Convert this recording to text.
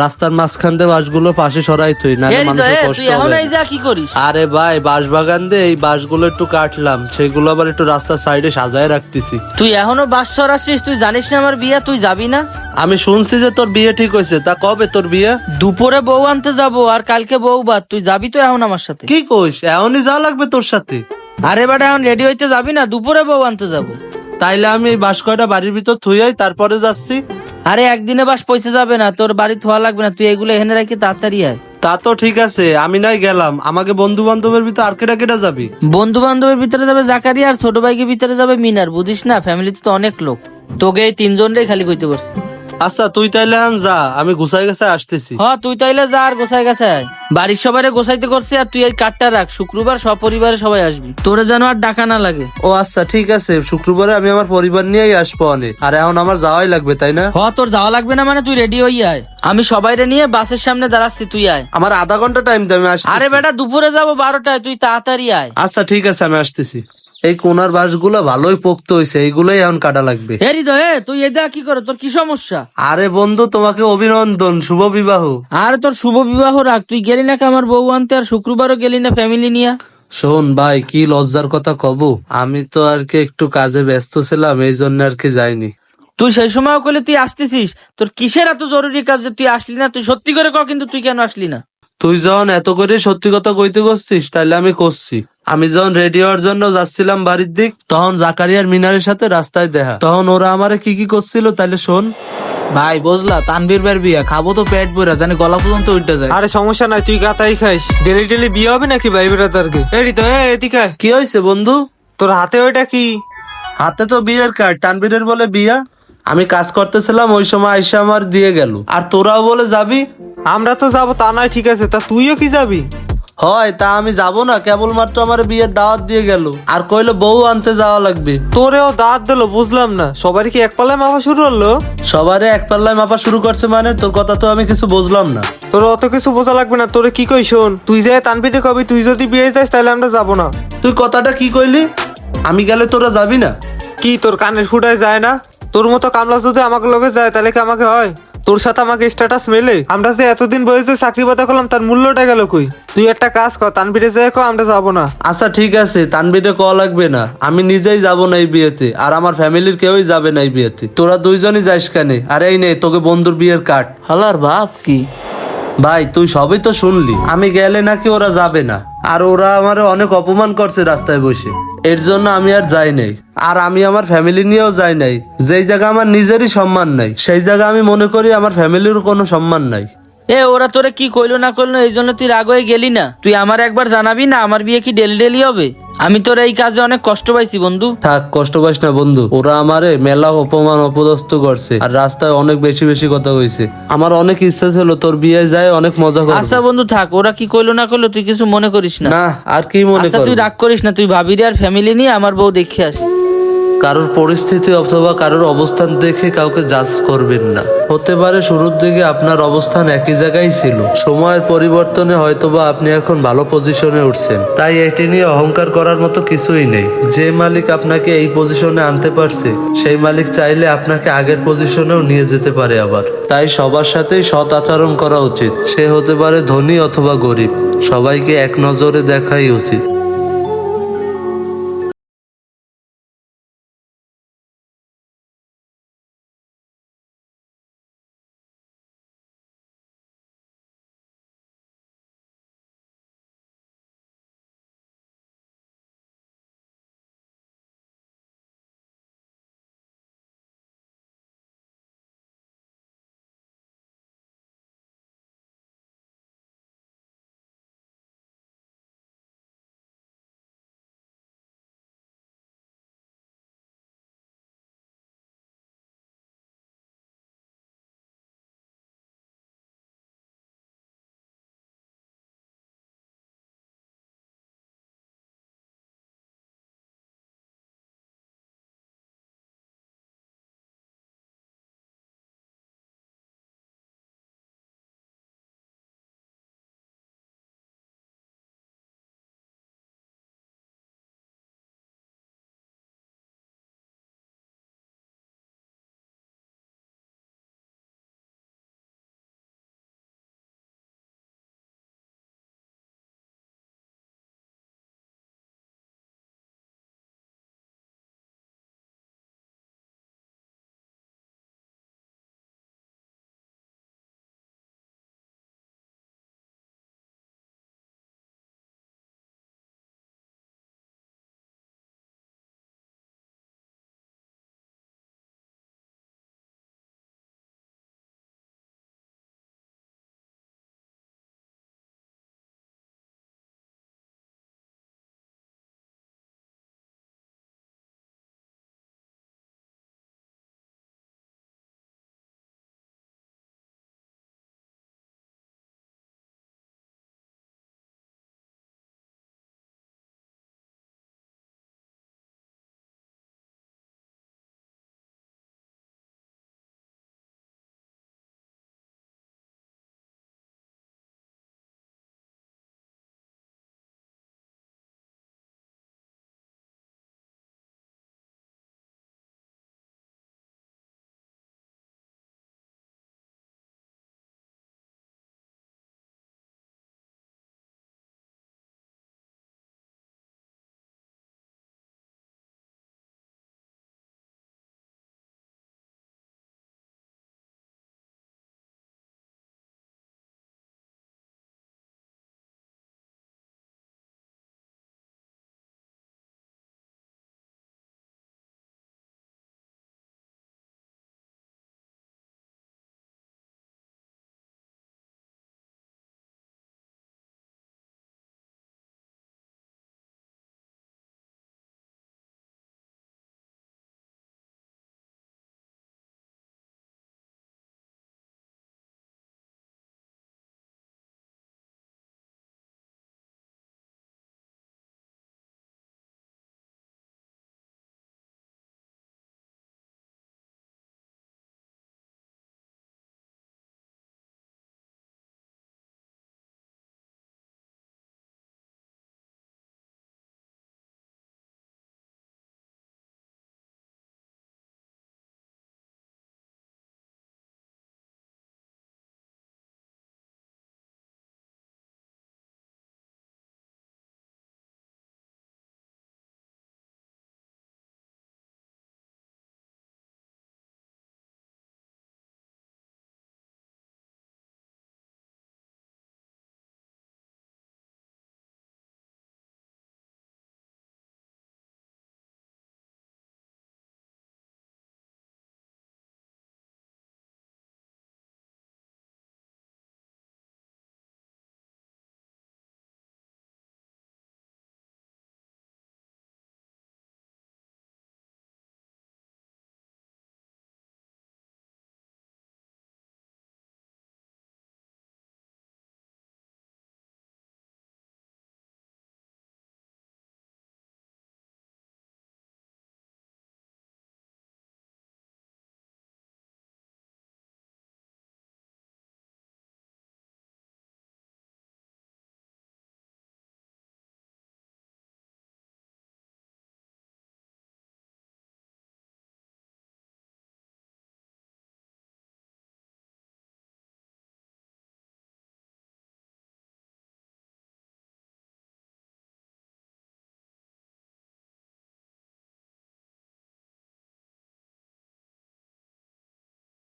রাস্তার মাঝখান দিয়ে বাসগুলো পাশে সরাই তুই না মানুষের কষ্ট হবে। আরে ভাই বাঁশ বাগান দিয়ে এই বাঁশগুলো একটু কাটলাম সেগুলো আবার একটু রাস্তার সাইডে সাজায় রাখতেছি। তুই এখনও বাস সরাচ্ছিস তুই জানিস না আমার বিয়ে তুই যাবি না? আমি শুনছি যে তোর বিয়ে ঠিক হয়েছে তা কবে তোর বিয়ে? দুপুরে বউ আনতে যাব আর কালকে বউ বাদ তুই যাবি তো এখন আমার সাথে? কি কইস এমনই যা লাগবে তোর সাথে। আরে বেটা এখন রেডি হইতে যাবি না দুপুরে বউ আনতে যাব। তাইলে আমি এই বাঁশ কয়টা বাড়ির ভিতর থুইয়াই তারপরে যাচ্ছি। আরে একদিনে বাস পয়সা যাবে না তোর বাড়ি ধোয়া লাগবে না তুই এগুলো এখানে রাখি তাড়াতাড়ি আয়। তা তো ঠিক আছে আমি নাই গেলাম আমাকে বন্ধু বান্ধবের ভিতরে আর কেটা কেটা যাবি? বন্ধু বান্ধবের ভিতরে যাবে জাকারি আর ছোট ভাইকে ভিতরে যাবে মিনার বুঝিস না? ফ্যামিলিতে তো অনেক লোক। তোকে এই তিনজনটাই খালি কইতে পারছি আচ্ছা তুই তাইলে এখন যা আমি গুছাই গেছে আসতেছি। হ তুই তাইলে যা আর গোসাই গেছে। বাড়ির সবাই গোসাইতে করছি আর তুই এই কাঠটা রাখ শুক্রবার সপরিবারে সবাই আসবি। তোরে যেন আর ডাকা না লাগে। ও আচ্ছা ঠিক আছে শুক্রবারে আমি আমার পরিবার নিয়েই আসব অনেক। আর এখন আমার যাওয়াই লাগবে তাই না? হ তোর যাওয়া লাগবে না মানে তুই রেডি হই আয়। আমি সবাইরে নিয়ে বাসের সামনে দাঁড়াচ্ছি তুই আয়। আমার আধা ঘণ্টা টাইম দে আমি আসছি আরে বেটা দুপুরে যাব বারোটায় তুই তাড়াতাড়ি আয়। আচ্ছা ঠিক আছে আমি আসতেছি। এই কোনার বাঁশগুলো ভালোই পোক্ত হয়েছে এইগুলোই এখন কাটা লাগবে। হে হৃদয় তুই এদা কি করে? তোর কি সমস্যা? আরে বন্ধু তোমাকে অভিনন্দন শুভ বিবাহ। আরে তোর শুভ বিবাহ রাখ তুই গেলি না কি আমার বউ আনতে আর শুক্রবারও গেলি না ফ্যামিলি নিয়ে? শোন ভাই কি লজ্জার কথা কব? আমি তো আর কি একটু কাজে ব্যস্ত ছিলাম এই জন্য আর কি যাইনি। তুই সেই সময় করলে তুই আসতেছিস। তোর কিসের এত জরুরি কাজ যে তুই আসলি না? তুই সত্যি করে ক কিন্তু তুই কেন আসলি না? তুই যখন এত করে সত্যি কথা কইতে করছিস তাহলে আমি করছি। আমি যখন রেডি হওয়ার জন্য যাচ্ছিলাম বাড়ির দিক তখন জাকারিয়ার মিনারের সাথে রাস্তায় দেখা। তখন ওরা আমারে কি কি করছিল তাহলে শোন। ভাই বুঝলা তানবীর বের বিয়া। খাব তো পেট বইরা জানি গলা পর্যন্ত উঠতে যায়। আরে সমস্যা নাই তুই গাতাই খাইস। ডেলি ডেলি বিয়ে হবে নাকি ভাই ব্রাদারকে এডি তো এ এদিকে আয়। কি হয়েছে বন্ধু? তোর হাতে ওইটা কি? হাতে তো বিয়ের কার্ড টানবীরের বলে বিয়া। আমি কাজ করতেছিলাম ওই সময় আইসা আমার দিয়ে গেল। আর তোরাও বলে যাবি? আমরা তো যাব তা নয় ঠিক আছে। তা তুইও কি যাবি? হয় তা আমি যাব না। কেবলমাত্র আমার বিয়ের দাওয়াত দিয়ে গেল। আর কইলো বউ আনতে যাওয়া লাগবে। তোরেও দাঁত দিল বুঝলাম না। সবারই কি এক পাল্লায় মাপা শুরু হলো? সবারে এক পাল্লায় মাপা শুরু করছে মানে তোর কথা তো আমি কিছু বুঝলাম না। তোর অত কিছু বোঝা লাগবে না তোরে কি কই শোন? তুই যে তানপিতে কবি তুই যদি বিয়ে যাস তাহলে আমরা যাব না। তুই কথাটা কি কইলি? আমি গেলে তোরা যাবি না? কি তোর কানের ফুটায় যায় না? তোর মতো কামলা যদি আমাকে লগে যায় তাহলে কি আমাকে হয়? তোর সাথে আমাকে স্ট্যাটাস মেলে? আমরা যে এতদিন বয়সে চাকরি পাতা করলাম তার মূল্যটা গেল কই? তুই একটা কাজ কর তানবিরে যাই কো আমরা যাব না। আচ্ছা ঠিক আছে তানবিরে ক লাগবে না। আমি নিজেই যাব না এই বিয়েতে আর আমার ফ্যামিলির কেউই যাবে না এই বিয়েতে। তোরা দুইজনই যাইস কানে? আর এই নে তোকে বন্ধুর বিয়ের কাট হালার বাপ কি? ভাই, তুই সবই তো শুনলি। আমি গেলে নাকি ওরা যাবে না। আর ওরা আমার অনেক অপমান করছে রাস্তায় বসে। এর জন্য আমি আর যাই নাই। আর আমি আমার ফ্যামিলি নিয়েও যাই নাই। যেই জায়গা আমার নিজেরই সম্মান নাই। সেই জায়গা আমি মনে করি আমার ফ্যামিলির কোনো সম্মান নাই। এ ওরা তোরে কি কইলো না কইলো এই জন্য তুই রাগ হয়ে গেলি না। তুই আমার একবার জানাবি না আমার বিয়ে কি ডেলি ডেলি হবে? আমি তোর এই কাজে অনেক কষ্ট পাইছি বন্ধু। থাক কষ্ট পাইস না বন্ধু। ওরা আমারে মেলা অপমান অপদস্থ করছে আর রাস্তায় অনেক বেশি বেশি কথা কইছে। আমার অনেক ইচ্ছা ছিল তোর বিয়ে যায় অনেক মজা আচ্ছা বন্ধু থাক ওরা কি কইলো না কইলো তুই কিছু মনে করিস না। না আর কি মনে আচ্ছা কর তুই রাগ করিস না তুই ভাবিরে আর ফ্যামিলি নিয়ে আমার বউ দেখে আস। কারোর পরিস্থিতি অথবা কারোর অবস্থান দেখে কাউকে জাজ করবেন না। হতে পারে শুরুর দিকে আপনার অবস্থান একই জায়গায় ছিল। সময়ের পরিবর্তনে হয়তোবা আপনি এখন ভালো পজিশনে উঠছেন। তাই এটি নিয়ে অহংকার করার মতো কিছুই নেই। যে মালিক আপনাকে এই পজিশনে আনতে পারছে, সেই মালিক চাইলে আপনাকে আগের পজিশনেও নিয়ে যেতে পারে আবার। তাই সবার সাথেই সৎ আচরণ করা উচিত। সে হতে পারে ধনী অথবা গরিব। সবাইকে এক নজরে দেখাই উচিত।